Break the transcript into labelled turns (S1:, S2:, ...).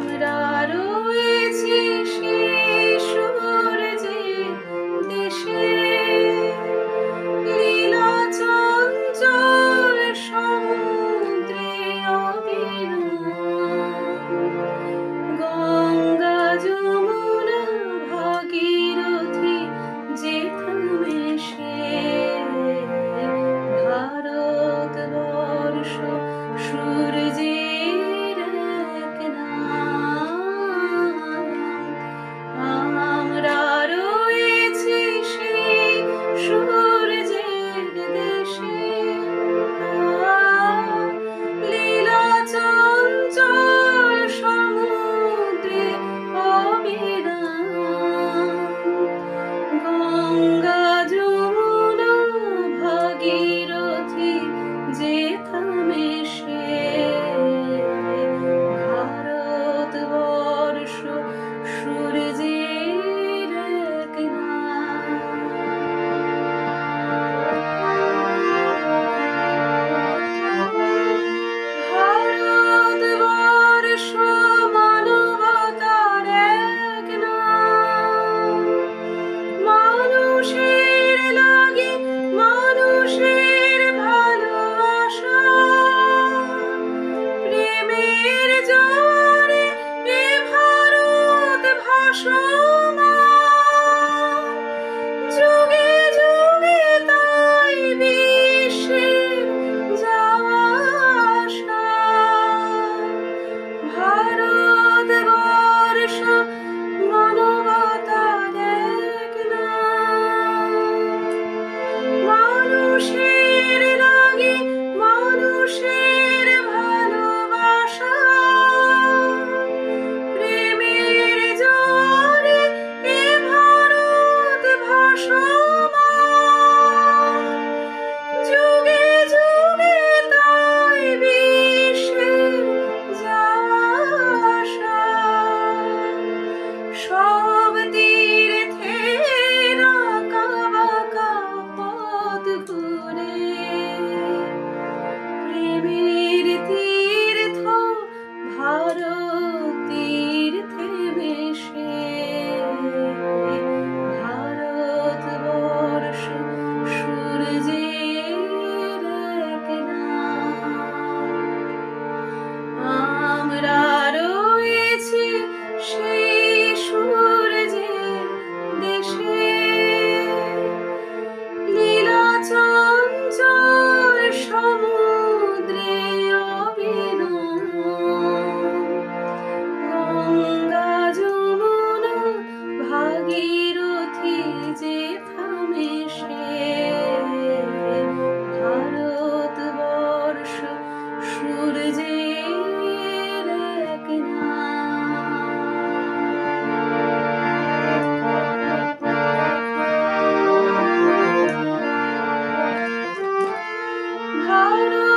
S1: 아무런 চঞ্চল সমুদ্রে অবিনম গঙ্গা যমুনা ভাগী heart